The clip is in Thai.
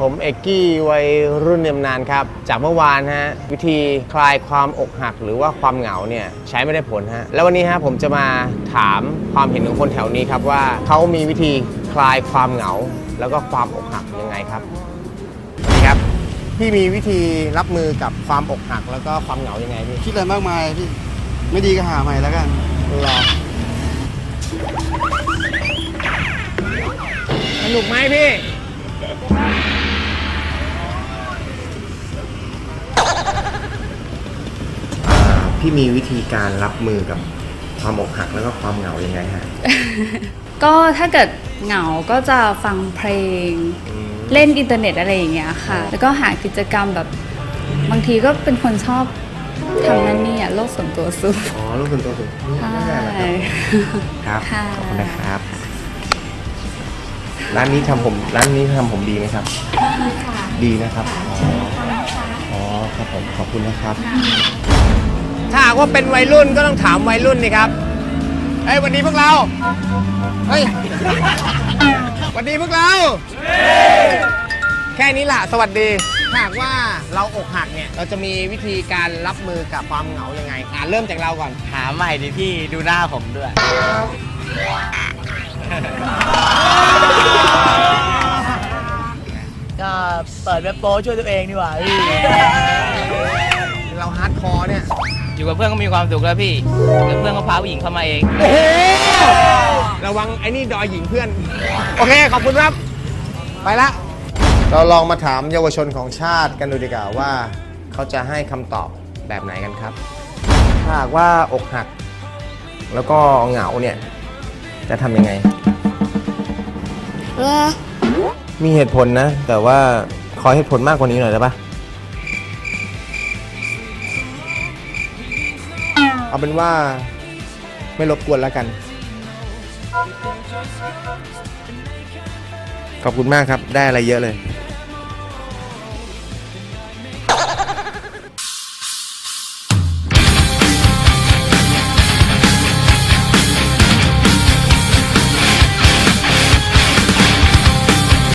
ผมเอกกี้วัยรุ่นยำนานครับ จากเมื่อวานฮะวิธีคลายความอกหักหรือว่าความเหงาเนี่ยใช้ไม่ได้ผลฮะแล้ววันนี้ฮะผมจะมาถามความเห็นของคนแถวนี้ครับว่าเขามีวิธีคลายความเหงา แล้วก็ความอกหักยังไงครับนี่ครับ พี่มีวิธีรับมือกับความอกหักแล้วก็ความเหงายังไงพี่คิดอะไรมากมายพี่ ไม่ดีก็หาใหม่แล้วกันรอสนุกไหมพี่ พี่มีวิธีการรับมือกับความอกหักแล้วก็ความเหงายังไงฮะ ก็ถ้าเกิดเหงาก็จะฟังเพลง เล่นอินเทอร์เน็ตอะไรอย่างเงี้ยค่ะ แล้วก็หากิจกรรมแบบบางทีก็เป็นคนชอบทำนั่นนี่อะโลกส่วนตัวสูงอ๋อลูกคุณตัวสูงใช่ครับค่ะขอบคุณนะครับ ร้านนี้ทำผมร้านนี้ทำผมดีไหมครับดีนะครับอ๋ออ๋อครับผมขอบคุณนะครับ ถ้าหากว่าเป็นวัยรุ่นก็ต้องถามวัยรุ่นนี่ครับ เฮ้ยวันนี้พวกเรา เฮ้ยวันนี้พวกเรา แค่นี้แหละสวัสดีถ้าหากว่าเราอกหักเนี่ย เราจะมีวิธีการรับมือกับความเหงายังไง อ่าเริ่มจากเราก่อนหาใหม่ดิพี่ดูหน้าผมด้วย ก็เปิดเว็บโป้ช่วยตัวเองดีกว่าพี่เราฮาร์ดคอร์เนี่ย อยู่กับเพื่อนก็มีความสุขแล้วพี่แล้วเพื่อนก็พาผู้หญิงเข้ามาเองโอ้โหระวังไอ้นี่ดอยหญิงเพื่อน โอเค ขอบคุณครับ ไปละ เราลองมาถามเยาวชนของชาติกันดูดีกว่าว่า เขาจะให้คำตอบแบบไหนกันครับ ถ้าหากว่าอกหัก แล้วก็เหงาเนี่ย จะทำยังไง มีเหตุผลนะ แต่ว่าขอเหตุผลมากกว่านี้หน่อยได้ปะเอาเป็นว่าไม่รบกวนแล้วกัน ขอบคุณมากครับ ได้อะไรเยอะเลย